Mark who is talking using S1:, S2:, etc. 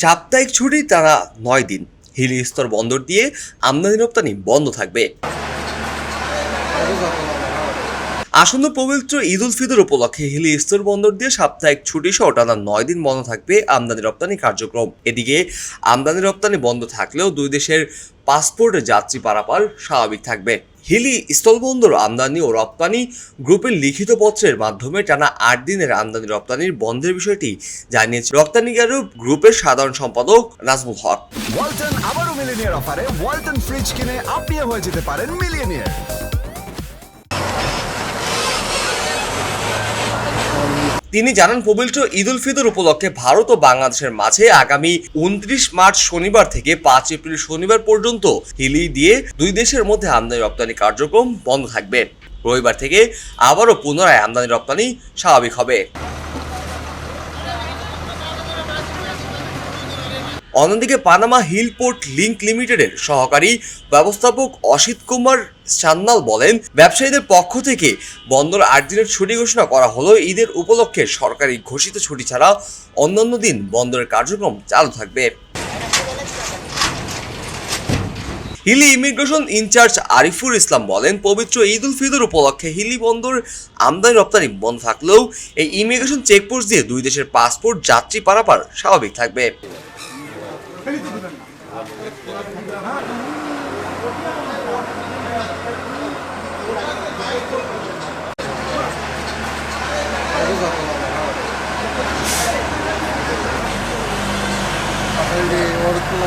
S1: সাপ্তাহিক ছুটি তারা নয় দিন। হিলি স্তর বন্দর দিয়ে আমদানি রপ্তানি বন্ধ থাকবে। আসন্ন পবিত্র ঈদ উল ফিতর উপলক্ষে হিলি স্তর বন্দর দিয়ে সাপ্তাহিক ছুটি সহ টানা নয় দিন বন্ধ থাকবে আমদানি রপ্তানি কার্যক্রম। এদিকে আমদানি রপ্তানি বন্ধ থাকলেও দুই দেশের পাসপোর্ট যাত্রী পারাপার স্বাভাবিক থাকবে। হিলি, স্থলবন্দর, আমদানি ও রপ্তানি গ্রুপের লিখিত পত্রের মাধ্যমে টানা আট দিনের আমদানি রপ্তানির বন্ধের বিষয়টি জানিয়েছে রপ্তানিকারক গ্রুপের সাধারণ সম্পাদক নাজমুল হক।
S2: ওয়ালটন আবারও মিলিনিয়ার অফারে ওয়ালটন ফ্রিজ কিনে আপনিও হয়ে যেতে পারেন মিলিয়নিয়ার
S1: তিনি জানান পবিত্র ঈদ উল ফিতর উপলক্ষে ভারত ও বাংলাদেশের মাঝে আগামী উনত্রিশ মার্চ শনিবার থেকে পাঁচ এপ্রিল শনিবার পর্যন্ত হিলি দিয়ে দুই দেশের মধ্যে আমদানি রপ্তানি কার্যক্রম বন্ধ থাকবে। রবিবার থেকে আবারও পুনরায় আমদানি রপ্তানি স্বাভাবিক হবে। অন্যদিকে পানামা হিল পোর্ট লিংক লিমিটেডের সহকারী ব্যবস্থাপক অসিত কুমার সান্যাল বলেন, ব্যবসায়ীদের পক্ষ থেকে বন্দর আট দিনের ছুটি ঘোষণা করা হলো। ঈদের উপলক্ষে সরকারি ঘোষিত ছুটি ছাড়া অন্যান্য দিন বন্দরের কার্যক্রম চালু থাকবে। Hili immigration in charge Arifur Islam বলেন, পবিত্র ঈদ উল ফিতর উপলক্ষে হিলি বন্দর আমদানি রপ্তানি বন্ধ থাকলেও এই ইমিগ্রেশন চেকপোস্ট দিয়ে দুই দেশের পাসপোর্ট যাত্রী পারাপার স্বাভাবিক থাকবে।
S3: ഓർക്കുള്ള